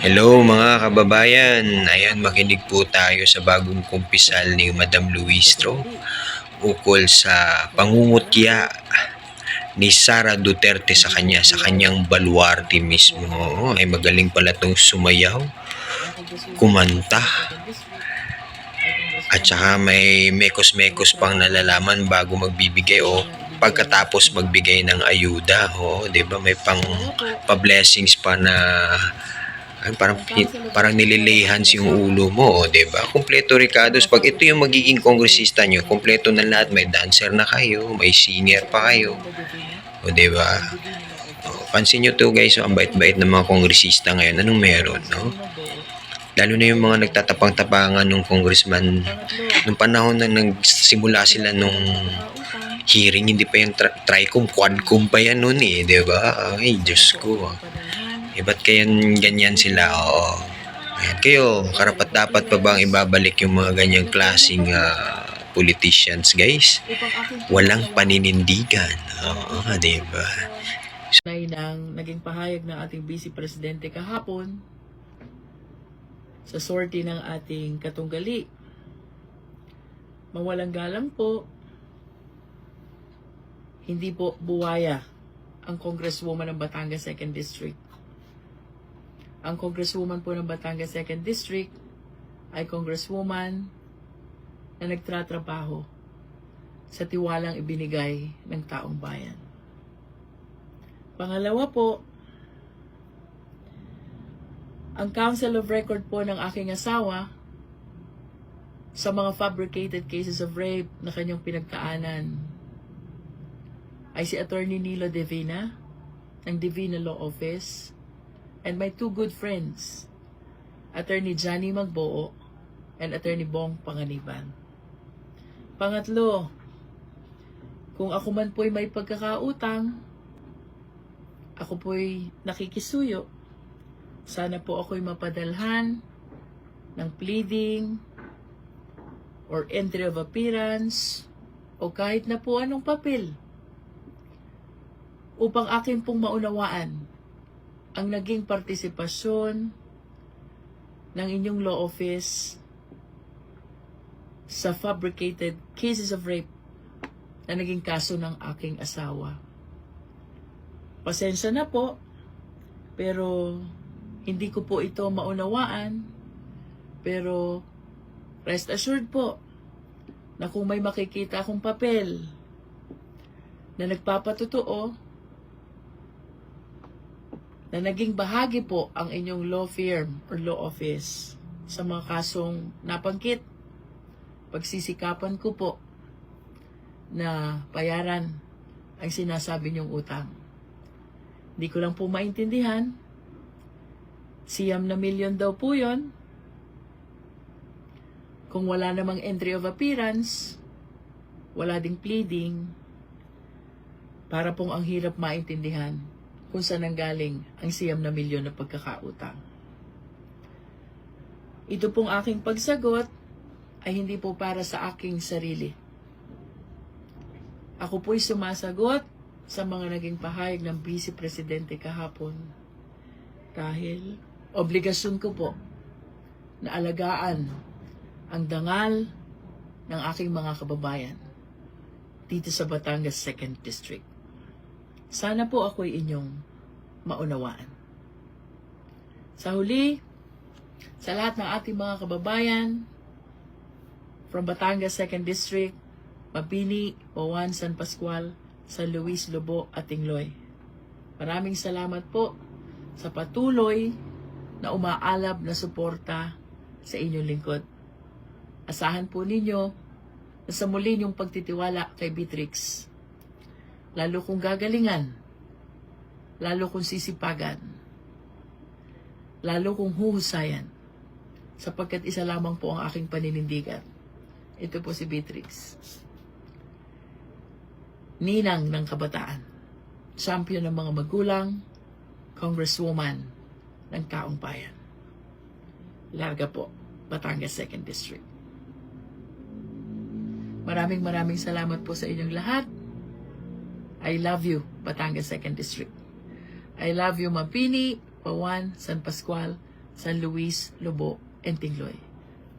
Hello mga kababayan, ayan makinig po tayo sa bagong kumpisal ni Madam Luistro ukol sa pangungutya ni Sara Duterte sa kanya, sa kanyang baluarte mismo. Oo, ay magaling pala tong sumayaw, kumanta, at saka may mekos-mekos pang nalalaman bago magbibigay o pagkatapos magbigay ng ayuda. Oo, 'di ba? May pang pa-blessings pa na ay, parang parang nililihan yung ulo mo, 'di ba? Kumpleto Ricardos, pag ito yung magiging kongresista nyo, kumpleto na lahat, may dancer na kayo, may singer pa kayo. O 'di ba? O, pansin nyo to guys, oh, ang bait-bait ng mga kongresista ngayon. Anong meron, no? Lalo na yung mga nagtatapang-tapangan nung congressman nung panahon na nagsimula sila nung hearing, hindi pa yung tri- tricom, quadcom pa yan noon eh, ba? Ay, Diyos ko. ah. Eh, ba't kaya ganyan sila? Oo. Ayan, kayo, karapat dapat pa bang ibabalik yung mga ganyang klaseng ah, politicians, guys? Walang paninindigan. Oo, di ba? Nay ng naging pahayag ng ating Vice Presidente kahapon sa sortie ng ating katunggali. Mawalang galang po, hindi po buwaya ang Congresswoman ng Batangas 2nd District. Ang Congresswoman po ng Batangas 2nd District ay Congresswoman na nagtratrabaho sa tiwalang ibinigay ng taong bayan. Pangalawa po, ang Council of Record po ng aking asawa sa mga fabricated cases of rape na kanyang pinagkaanan ay si Attorney Nilo Devina ng Divina Law Office and my two good friends, Attorney Johnny Magboo and Attorney Bong Panganiban. Pangatlo, kung ako man po'y may pagkakautang, ako po'y nakikisuyo. Sana po ako'y mapadalhan ng pleading or entry of appearance o kahit na po anong papel upang akin pong maunawaan ang naging partisipasyon ng inyong law office sa fabricated cases of rape na naging kaso ng aking asawa. Pasensya na po, pero hindi ko po ito maunawaan. Pero rest assured po na kung may makikita akong papel na nagpapatotoo na naging bahagi po ang inyong law firm or law office sa mga kasong napangkit, pagsisikapan ko po na bayaran ang sinasabi niyong utang. Hindi ko lang po maintindihan. Siyam na milyon daw po yon. Kung wala namang entry of appearance, wala ding pleading, para pong ang hirap maintindihan kung saan nanggaling ang siyam na milyon na pagkakautang. Ito pong aking pagsagot ay hindi po para sa aking sarili. Ako po'y sumasagot sa mga naging pahayag ng Vice Presidente kahapon dahil obligasyon ko po na alagaan ang dangal ng aking mga kababayan dito sa Batangas 2nd District. Sana po ako'y inyong maunawaan. Sa huli, sa lahat ng ating mga kababayan from Batangas 2nd District, Mabini, Bawan, San Pascual, San Luis, Lobo at Tingloy. Maraming salamat po sa patuloy na umaalab na suporta sa inyong lingkod. Asahan po ninyo na sa muli niyong pagtitiwala kay Beatrix. Lalo kong gagalingan, lalo kong sisipagan, lalo kong huhusayan, sapagkat isa lamang po ang aking paninindigan. Ito po si Beatrix. Ninang ng kabataan. Champion ng mga magulang, congresswoman ng Taong Bayan. Larga po, Batangas 2nd District. Maraming maraming salamat po sa inyong lahat. I love you, Batangas 2nd District. I love you, Mapini, Pawan, San Pascual, San Luis, Lobo, and Tingloy.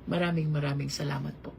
Maraming maraming salamat po.